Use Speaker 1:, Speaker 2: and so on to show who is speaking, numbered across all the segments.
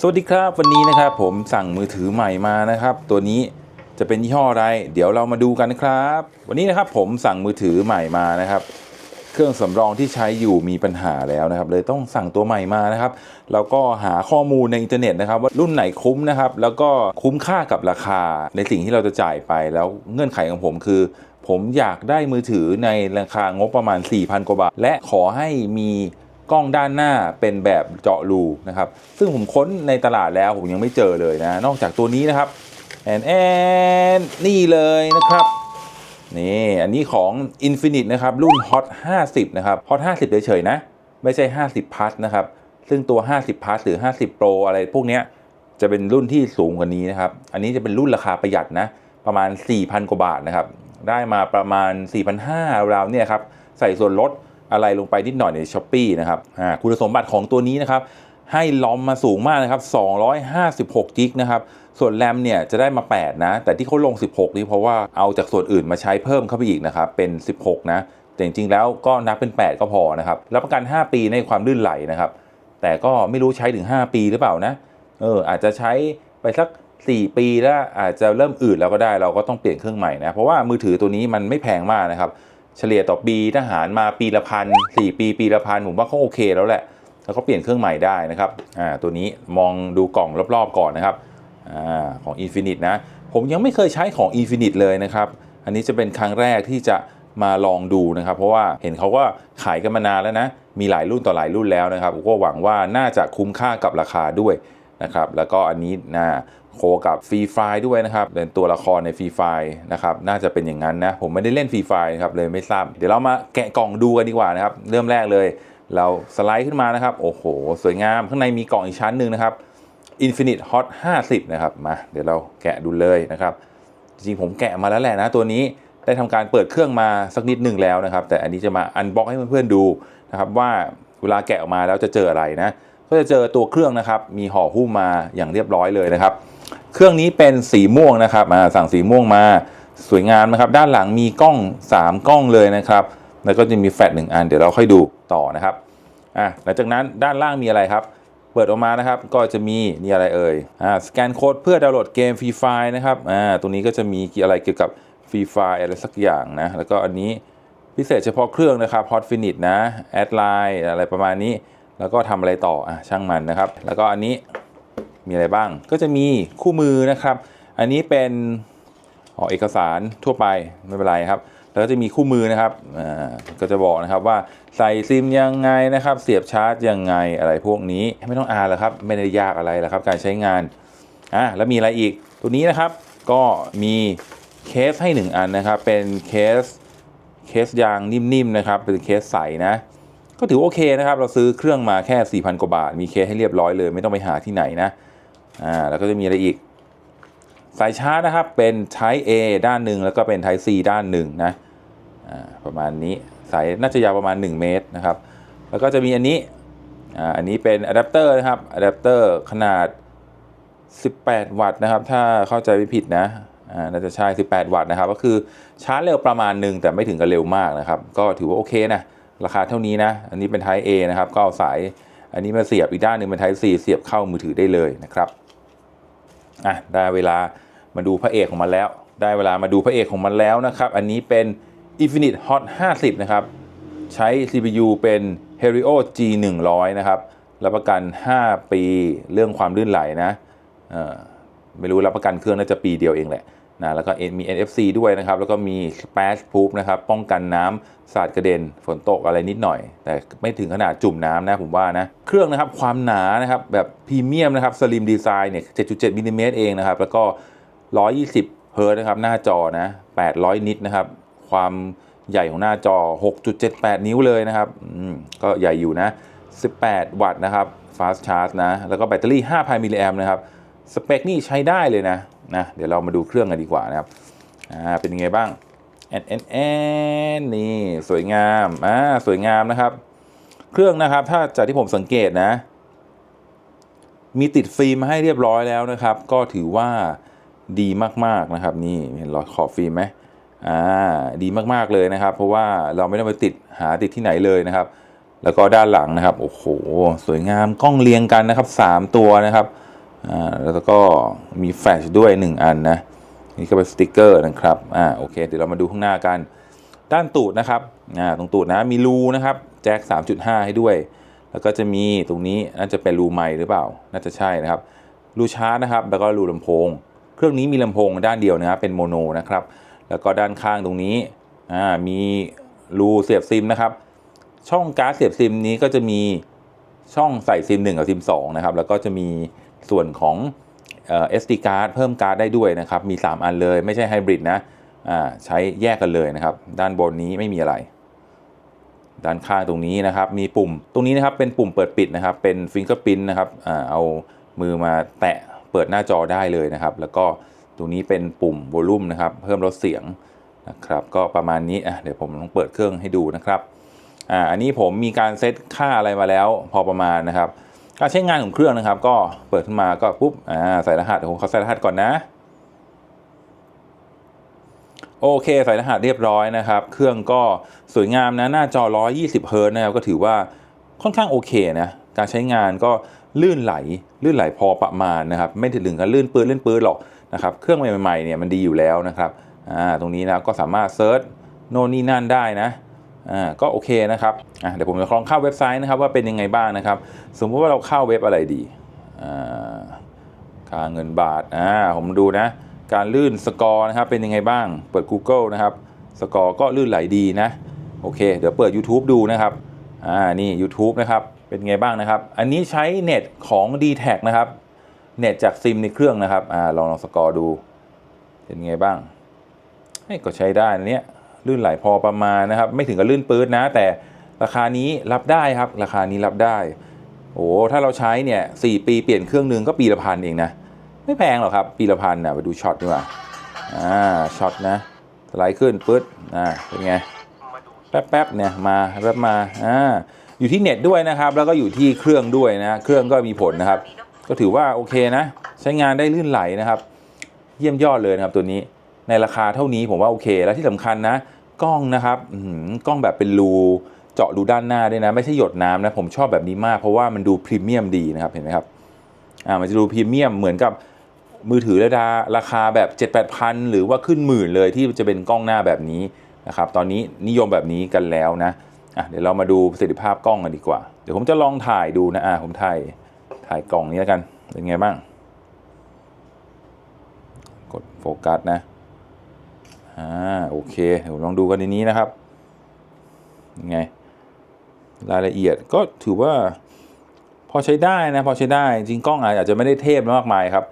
Speaker 1: สวัสดีครับวันนี้นะครับผมสั่งมือถือใหม่มานะครับ ตัวนี้จะเป็นยี่ห้ออะไร เดี๋ยวเรามาดูกันนะครับ วันนี้นะครับผมสั่งมือถือใหม่มานะครับ เครื่องสำรองที่ใช้อยู่มีปัญหาแล้วนะครับ เลยต้องสั่งตัวใหม่มานะครับแล้วก็หาข้อมูลในอินเทอร์เน็ตนะครับ ว่ารุ่นไหนคุ้มนะครับ แล้วก็คุ้มค่ากับราคาในสิ่งที่เราจะจ่ายไปแล้วเงื่อนไขของผมคือ ผมอยากได้มือถือในราคางบประมาณ 4,000 กว่าบาท และขอให้มี กล้องด้านหน้าเป็นแบบเจาะรูนะครับ ซึ่งผมค้นในตลาดแล้วผมยังไม่เจอเลยนะ นอกจากตัวนี้นะครับแอนแอนนี่เลยนะครับนี่อันนี้ของ Infinite นะครับ รุ่น Hot 50 นะครับ Hot 50 เฉยๆนะ ไม่ใช่ 50 Plus นะครับ ซึ่งตัว 50 Plus หรือ 50 Pro อะไรพวกเนี้ยจะเป็นรุ่นที่สูงกว่านี้นะครับ อันนี้จะเป็นรุ่นราคาประหยัดนะ ประมาณ 4,000 กว่าบาทนะครับ ได้มาประมาณ 4,500ราวเนี่ยครับ ใส่ส่วนลด อะไรลงไปนิดหน่อยใน s h อ p e e นะครับคุณสมบัติของตัวนี้นะครับให้ลอมมาสูงมากนะครับ256กิกนะครับ ส่วนแรมเนี่ยจะได้มา 8 นะ แต่ที่เขาลง 16 นี่เพราะว่าเอาจากส่วนอื่นมาใช้เพิ่มเข้าไปอีกนะครับ เป็น 16 นะ แต่จริงๆแล้วก็นับเป็น 8 ก็พอนะครับ รับประกัน 5 ปีในความลื่นไหลนะครับ แต่ก็ไม่รู้ใช้ถึง 5 ปีหรือเปล่านะ เออ อาจจะใช้ไปสัก 4 ปีแล้วอาจจะเริ่มอืดแล้วก็ได้ เราก็ต้องเปลี่ยนเครื่องใหม่นะ เพราะว่ามือถือตัวนี้มันไม่แพงมากนะครับ เฉลี่ยต่อปีทหารมาปีละพันสี่ปีปีละพันผมว่าก็โอเคแล้วแหละ แล้วก็เปลี่ยนเครื่องใหม่ได้นะครับอ่าตัวนี้มองดูกล่องรอบๆก่อนนะครับอ่าของ Infinite นะ ผมยังไม่เคยใช้ของ Infinite เลยนะครับ อันนี้จะเป็นครั้งแรกที่จะมาลองดูนะครับ เพราะว่าเห็นเขาก็ขายกันมานานแล้วนะ มีหลายรุ่นต่อหลายรุ่นแล้วนะครับก็หวังว่าน่าจะคุ้มค่ากับราคาด้วย นะครับแล้วก็อันนี้นะโคกับฟรีไฟด้วยนะครับเป็นตัวละครในฟรีไฟนะครับน่าจะเป็นอย่างนั้นนะผมไม่ได้เล่นฟรีไฟครับเลยไม่ทราบ เดี๋ยวเรามาแกะกล่องดูกันดีกว่านะครับเริ่มแรกเลย เราสไลด์ขึ้นมานะครับ โอ้โห สวยงามข้างในมีกล่องอีกชั้นหนึ่งนะครับ Infinite Hot 50 นะครับมาเดี๋ยวเราแกะดูเลยนะครับ จริงผมแกะมาแล้วแหละนะตัวนี้ได้ทำการเปิดเครื่องมาสักนิดหนึ่งแล้วนะครับ แต่อันนี้จะมาอันบ็อกให้เพื่อนๆดูนะครับว่าเวลาแกะออกมาแล้วจะเจออะไรนะ ก็จะเจอตัวเครื่องนะครับ มีห่อหุ้มมาอย่างเรียบร้อยเลยนะครับ เครื่องนี้เป็นสีม่วงนะครับมาสั่งสีม่วงมาสวยงามนะครับ ด้านหลังมีกล้อง 3 กล้องเลยนะครับ แล้วก็จะมีแฟลชหนึ่งอัน เดี๋ยวเราค่อยดูต่อนะครับอะหลังจากนั้นด้านล่างมีอะไรครับ เปิดออกมานะครับ ก็จะมีนี่อะไรเอ่ยอ่าสแกนโค้ดเพื่อดาวน์โหลดเกมฟรีไฟนะครับอ่าตรงนี้ก็จะมีอะไรเกี่ยวกับฟรีไฟอะไรสักอย่างนะ แล้วก็อันนี้พิเศษเฉพาะเครื่องนะครับ Hot Finish นะ แอดไลน์อะไรประมาณนี้ แล้วก็ทำอะไรต่ออะช่างมันนะครับ แล้วก็อันนี้มีอะไรบ้าง ก็จะมีคู่มือนะครับ อันนี้เป็นออเอกสารทั่วไปไม่เป็นไรครับ แล้วก็จะมีคู่มือนะครับอ่าก็จะบอกนะครับว่าใส่ซิมยังไงนะครับ เสียบชาร์จยังไงอะไรพวกนี้ไม่ต้องอ่านหรอกครับ ไม่ได้ยากอะไรหรอกครับ การใช้งานอะแล้วมีอะไรอีกตัวนี้นะครับ ก็มีเคสให้หนึ่งอันนะครับ เป็นเคสเคสยางนิ่มๆนะครับ เป็นเคสใสนะ ก็ถือโอเคนะครับ เราซื้อเครื่องมาแค่ 4,000 กว่าบาท มีเคสให้เรียบร้อยเลย ไม่ต้องไปหาที่ไหนนะ อ่า แล้วก็จะมีอะไรอีก สายชาร์จนะครับ เป็น Type A ด้านหนึ่งแล้วก็เป็น Type C ด้านหนึ่งนะ อ่า ประมาณนี้ สายน่าจะยาวประมาณ 1 เมตรนะครับ แล้วก็จะมีอันนี้ อ่า อันนี้เป็นอะแดปเตอร์นะครับ อะแดปเตอร์ขนาด 18 วัตต์นะครับ ถ้าเข้าใจไม่ผิดนะอ่าน่าจะใช่ 18 วัตต์นะครับ ก็คือชาร์จเร็วประมาณหนึ่งแต่ไม่ถึงกับเร็วมากนะครับ ก็ถือว่าโอเคนะ ราคาเท่านี้นะ อันนี้เป็น Type A นะครับ ก็เอาสายอันนี้มาเสียบอีกด้านหนึ่งเป็น Type C เสียบเข้ามือถือได้เลยนะครับอะได้เวลามาดูพระเอกของมันแล้ว ได้เวลามาดูพระเอกของมันแล้วนะครับ อันนี้เป็น Infinite Hot 50 นะครับ ใช้ CPU เป็น Helio G 100นะครับ รับประกัน 5 ปีเรื่องความลื่นไหลนะอ่อไม่รู้รับประกันเครื่องน่าจะปีเดียวเองแหละ นะแล้วก็มี NFC ด้วยนะครับ แล้วก็มี Splash Proof นะครับ ป้องกันน้ำสาดกระเด็น ฝนตกอะไรนิดหน่อย แต่ไม่ถึงขนาดจุ่มน้ำนะผมว่านะ เครื่องนะครับความหนานะครับ แบบพรีเมียมนะครับ Slim Design เนี่ย 7.7มิลลิเมตรเองนะครับ แล้วก็ 120เฮิร์ตนะครับ หน้าจอนะ 800 นิตนะครับ ความใหญ่ของหน้าจอ 6.78 นิ้วเลยนะครับก็ใหญ่อยู่นะ 18 วัตต์นะครับ fast charge นะ แล้วก็แบตเตอรี่ 5,000มิลลิแอมนะครับ สเปคนี่ใช้ได้เลยนะ นะเดี๋ยวเรามาดูเครื่องกันดีกว่านะครับอ่าเป็นยังไงบ้างแอนแอนแอนนี่สวยงามอ่าสวยงามนะครับ เครื่องนะครับถ้าจากที่ผมสังเกตนะ มีติดฟิล์มมาให้เรียบร้อยแล้วนะครับ ก็ถือว่าดีมากๆนะครับนี่เห็นรอยขอบฟิล์มไหมอ่าดีมากๆเลยนะครับ เพราะว่าเราไม่ต้องไปติดหาติดที่ไหนเลยนะครับ แล้วก็ด้านหลังนะครับโอ้โห สวยงามกล้องเรียงกันนะครับ 3 ตัวนะครับ อ่าแล้วก็มีแฟลชด้วย 1 อันนะนี่ก็เป็นสติกเกอร์นะครับอ่าโอเค เดี๋ยวเรามาดูข้างหน้ากัน ด้านตูดนะครับอ่าตรงตูดนะมีรูนะครับแจ็ค3.5 ให้ด้วย แล้วก็จะมีตรงนี้น่าจะเป็นรูไมค์หรือเปล่า น่าจะใช่นะครับรูชาร์จนะครับ แล้วก็รูลำโพง เครื่องนี้มีลำโพงด้านเดียวนะครับเป็นโมโนนะครับแล้วก็ด้านข้างตรงนี้อ่ามีรูเสียบซิมนะครับ ช่องการ์ดเสียบซิมนี้ก็จะมีช่องใส่ซิม1กับซิม2นะครับแล้วก็จะมี ส่วนของเอ่อ SD card เพิ่มการ์ดได้ด้วยนะครับ มี 3 อันเลยไม่ใช่ไฮบริดนะใช้แยกกันเลยนะครับ ด้านบนนี้ไม่มีอะไร ด้านข้างตรงนี้นะครับ มีปุ่มตรงนี้นะครับเป็นปุ่มเปิดปิดนะครับ เป็นฟิงเกอร์พิ n นะครับอเอามือมาแตะเปิดหน้าจอได้เลยนะครับ แล้วก็ตรงนี้เป็นปุ่มโวลูมนะครับ เพิ่มลดเสียงนะครับ ก็ประมาณนี้เดี๋ยวผมลองเปิดเครื่องให้ดูนะครับออันนี้ผมมีการเซตค่าอะไรมาแล้วพอประมาณนะครับ การใช้งานของเครื่องนะครับ ก็เปิดขึ้นมาก็ปุ๊บอ่าใส่รหัสเดี๋ยวผมขอใส่รหัสก่อนนะ โอเค ใส่รหัสเรียบร้อยนะครับ เครื่องก็สวยงามนะหน้าจอ 120 เฮิร์ตนะครับก็ถือว่าค่อนข้างโอเคนะการใช้งานก็ลื่นไหลลื่นไหลพอประมาณนะครับ ไม่ถึงกับลื่นปืนลื่นปืนหรอกนะครับ เครื่องใหม่ๆเนี่ยมันดีอยู่แล้วนะครับอ่าตรงนี้นะก็สามารถเซิร์ชโน่นนี่นั่นได้นะ อ่าก็โอเคนะครับอะเดี๋ยวผมจะลองเข้าเว็บไซต์นะครับว่าเป็นยังไงบ้างนะครับ สมมุติว่าเราเข้าเว็บอะไรดีอ่าค่าเงินบาทอ่าผมดูนะ การลื่นสกอร์นะครับเป็นยังไงบ้าง เปิด Google นะครับ สกอร์ก็ลื่นไหลดีนะโอเค เดี๋ยวเปิด YouTube ดูนะครับอ่านี่ YouTube นะครับเป็นไงบ้างนะครับ อันนี้ใช้เน็ตของ d t แทนะครับเน็ตจากซิมในเครื่องนะครับอ่าลองลองสกอร์ดู เป็นไงบ้างให้ก็ใช้ได้นะเนี่ย ลื่นไหลพอประมาณนะครับ ไม่ถึงกับลื่นปื๊ดนะ แต่ราคานี้รับได้ครับ ราคานี้รับได้ โอ้ถ้าเราใช้เนี่ยสปีเปลี่ยนเครื่องหนึงก็ปีละพันเองนะ ไม่แพงหรอกครับ ปีละพันนะไปดูช็อตดีกว่าอ่าช็อตนะสไลด์ขึ้นปึ๊ดอ่าเป็นไงแป๊บๆเนี่ยมาแป๊บมาอ่าอยู่ที่เน็ตด้วยนะครับ แล้วก็อยู่ที่เครื่องด้วยนะเครื่องก็มีผลนะครับ ก็ถือว่าโอเคนะ ใช้งานได้ลื่นไหลนะครับ เยี่ยมยอดเลยนะครับตัวนี้ในราคาเท่านี้ผมว่าโอเค แล้วที่สำคัญนะ กล้องนะครับกล้องแบบเป็นรูเจาะรูด้านหน้าด้วยนะ ไม่ใช่หยดน้ำนะ ผมชอบแบบนี้มากเพราะว่ามันดูพรีเมียมดีนะครับเห็นไหมครับอ่ามันจะดูพรีเมียมเหมือนกับมือถือระดาราคาแบบ7 8 0 0 0 หรือว่าขึ้นหมื่นเลยที่จะเป็นกล้องหน้าแบบนี้นะครับตอนนี้นิยมแบบนี้กันแล้วนะอะเดี๋ยวเรามาดูประสิทธิภาพกล้องกันดีกว่า เดี๋ยวผมจะลองถ่ายดูนะอ่าผมถ่ายถ่ายกล่องนี้แล้วกันเป็นไงบ้าง กดโฟกัสนะ อ่าโอเคเดี๋ยวลองดูกันในนี้นะครับยังไงรายละเอียดก็ถือว่าพอใช้ได้นะพอใช้ได้จริงกล้องอาจจะไม่ได้เทพมากมายครับ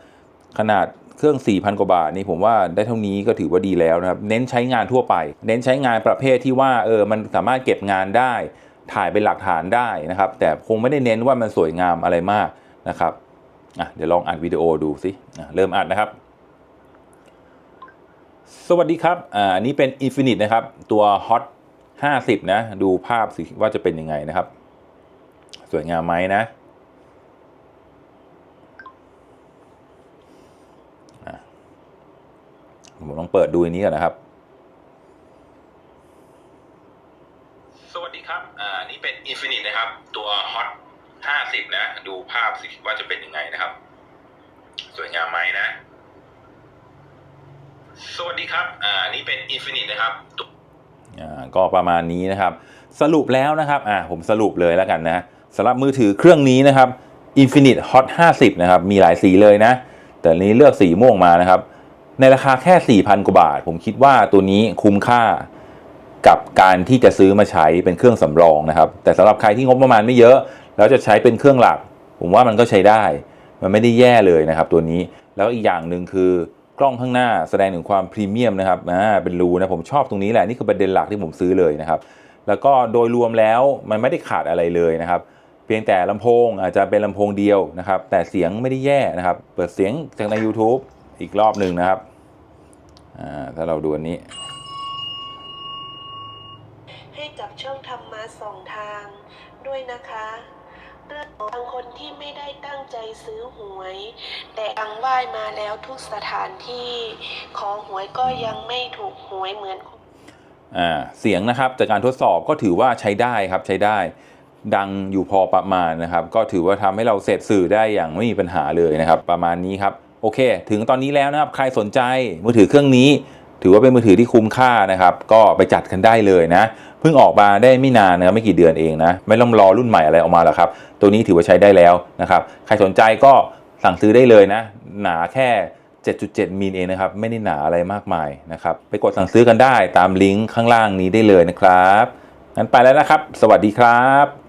Speaker 1: ขนาดเครื่อง 4,000 กว่าบาทนี่ผมว่าได้เท่านี้ก็ถือว่าดีแล้วนะครับ เน้นใช้งานทั่วไป เน้นใช้งานประเภทที่ว่าเออมันสามารถเก็บงานได้ ถ่ายเป็นหลักฐานได้นะครับ แต่คงไม่ได้เน้นว่ามันสวยงามอะไรมากนะครับอะเดี๋ยวลองอัดวิดีโอดูสิเริ่มอัดนะครับ สวัสดีครับ อ่าอันนี้เป็น Infinite นะครับ ตัว Hot 50 นะ ดูภาพสิว่าจะเป็นยังไงนะครับ สวยงามไหมนะ ผมลองเปิดดูอันนี้ก่อนนะครับ สวัสดีครับ อ่าอันนี้เป็น Infinite นะครับ ตัว Hot 50 นะ ดูภาพสิว่าจะเป็นยังไงนะครับ สวยงามไหมนะ สวัสดีครับ อ่า นี่เป็น Infinite นะครับ อ่า ก็ประมาณนี้นะครับ สรุปแล้วนะครับ อ่า ผมสรุปเลยแล้วกันนะสำหรับมือถือเครื่องนี้นะครับ Infinite Hot 50 นะครับ มีหลายสีเลยนะ แต่นนี้เลือกสีม่วงมานะครับ ในราคาแค่ 4,000 กว่าบาท ผมคิดว่าตัวนี้คุ้มค่ากับการที่จะซื้อมาใช้เป็นเครื่องสำรองนะครับ แต่สำหรับใครที่งบประมาณไม่เยอะ แล้วจะใช้เป็นเครื่องหลัก ผมว่ามันก็ใช้ได้ มันไม่ได้แย่เลยนะครับ ตัวนี้ แล้วอีกอย่างหนึ่งคือ กล้องข้างหน้าแสดงถึงความพรีเมียมนะครับอ่าเป็นรูนะผมชอบตรงนี้แหละนี่คือประเด็นหลักที่ผมซื้อเลยนะครับแล้วก็โดยรวมแล้วมันไม่ได้ขาดอะไรเลยนะครับเพียงแต่ลำโพงอาจจะเป็นลำโพงเดียวนะครับ แต่เสียงไม่ได้แย่นะครับ เปิดเสียงจากใน YouTube อีกรอบหนึ่งนะครับอ่าถ้าเราดูอันนี้
Speaker 2: ซื้อหวย แต่อังไหว้มาแล้วทุกสถานที่ขอหวยก็ยังไม่ถูกหวยเหมือน
Speaker 1: อ่าเสียงนะครับจากการทดสอบก็ถือว่าใช้ได้ครับใช้ได้ ดังอยู่พอประมาณนะครับ ก็ถือว่าทำให้เราเสร็จสื่อได้อย่างไม่มีปัญหาเลยนะครับ ประมาณนี้ครับโอเค ถึงตอนนี้แล้วนะครับใครสนใจมือถือเครื่องนี้ ถือว่าเป็นมือถือที่คุ้มค่านะครับก็ไปจัดกันได้เลยนะเพิ่งออกมาได้ไม่นานนะไม่กี่เดือนเองนะไม่ต้องรอรุ่นใหม่อะไรออกมาหรอกครับ ตัวนี้ถือว่าใช้ได้แล้วนะครับใครสนใจก็สั่งซื้อได้เลยนะ หนาแค่ 7.7 มิลเองนะครับ ไม่ได้หนาอะไรมากมายนะครับ ไปกดสั่งซื้อกันได้ตามลิงก์ข้างล่างนี้ได้เลยนะครับงั้นไปแล้วนะครับ สวัสดีครับ